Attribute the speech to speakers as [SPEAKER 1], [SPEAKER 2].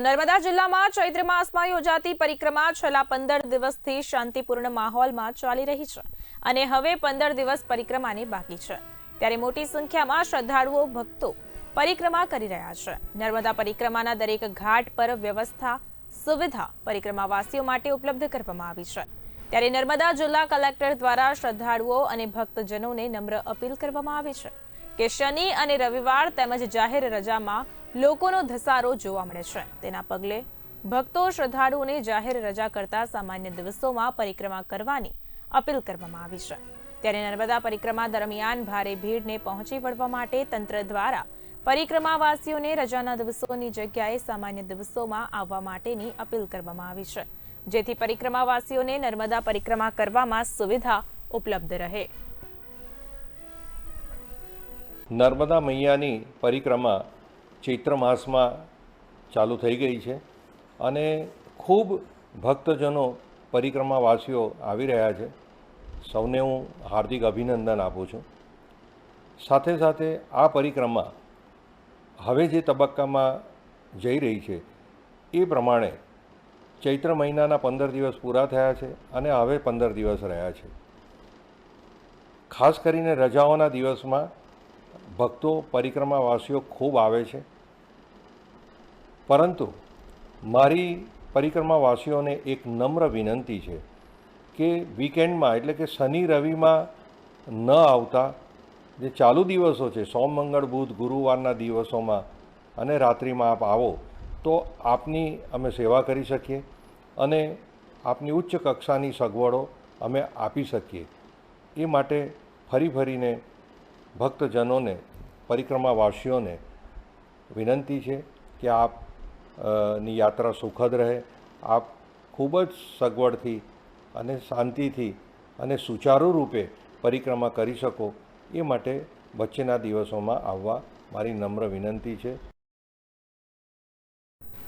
[SPEAKER 1] નર્મદા જિલ્લામાં ચૈત્ર માસમાં યોજાતી પરિક્રમા છેલ્લા પંદર દિવસથી શાંતિપૂર્ણ માહોલમાં ચાલી રહી છે અને હવે પંદર દિવસ પરિક્રમાની બાકી છે. ત્યારે મોટી સંખ્યામાં શ્રદ્ધાળુઓ, ભક્તો પરિક્રમા કરી રહ્યા છે. નર્મદા પરિક્રમાના દરેક ઘાટ પર વ્યવસ્થા, સુવિધા પરિક્રમાવાસીઓ માટે ઉપલબ્ધ કરવામાં આવી છે. ત્યારે નર્મદા જિલ્લા કલેક્ટર દ્વારા શ્રદ્ધાળુઓ અને ભક્તજનોને નમ્ર અપીલ કરવામાં આવી છે કે શનિ અને રવિવાર તેમજ જાહેર રજામાં લોકોનો ધસારો જોવા મળે છે. તેના પગલે ભક્તો શ્રદ્ધાળુઓને જાહેર રજા કરતા સામાન્ય દિવસોમાં પરિક્રમા કરવાની અપીલ કરવામાં આવી છે. ત્યારે નર્મદા પરિક્રમા દરમિયાન ભારે ભીડને પહોંચી વળવા માટે તંત્ર દ્વારા પરિક્રમાવાસીઓને રજાના દિવસોની જગ્યાએ સામાન્ય દિવસોમાં આવવા માટેની અપીલ કરવામાં આવી છે. જેથી પરિક્રમાવાસીઓને નર્મદા પરિક્રમા કરવામાં સુવિધા ઉપલબ્ધ રહે.
[SPEAKER 2] નર્મદા મૈયાની પરિક્રમા ચૈત્ર માસમાં ચાલુ થઈ ગઈ છે અને ખૂબ ભક્તજનો, પરિક્રમાવાસીઓ આવી રહ્યા છે. સૌને હું હાર્દિક અભિનંદન આપું છું. સાથે સાથે આ પરિક્રમા હવે જે તબક્કામાં જઈ રહી છે એ પ્રમાણે ચૈત્ર મહિનાના પંદર દિવસ પૂરા થયા છે અને હવે પંદર દિવસ રહ્યા છે. ખાસ કરીને રજાઓના દિવસમાં ભક્તો, પરિક્રમાવાસીઓ ખૂબ આવે છે. પરંતુ મારી પરિક્રમાવાસીઓને એક નમ્ર વિનંતી છે કે વીકેન્ડમાં એટલે કે શનિ રવિમાં ન આવતા, જે ચાલુ દિવસો છે, સોમ, મંગળ, બુધ, ગુરુવારના દિવસોમાં અને રાત્રિમાં આપ આવો, તો આપની અમે સેવા કરી શકીએ અને આપની ઉચ્ચ કક્ષાની સગવડો અમે આપી શકીએ. એ માટે ફરી ફરીને ભક્તજનોને, પરિક્રમાવાસીઓને વિનંતી છે કે આપની યાત્રા સુખદ રહે. આપ ખૂબ જ સગવડથી અને શાંતિથી અને સુચારુ રૂપે પરિક્રમા કરી શકો. એ માટે વચ્ચેના દિવસોમાં આવવા મારી નમ્ર વિનંતી છે.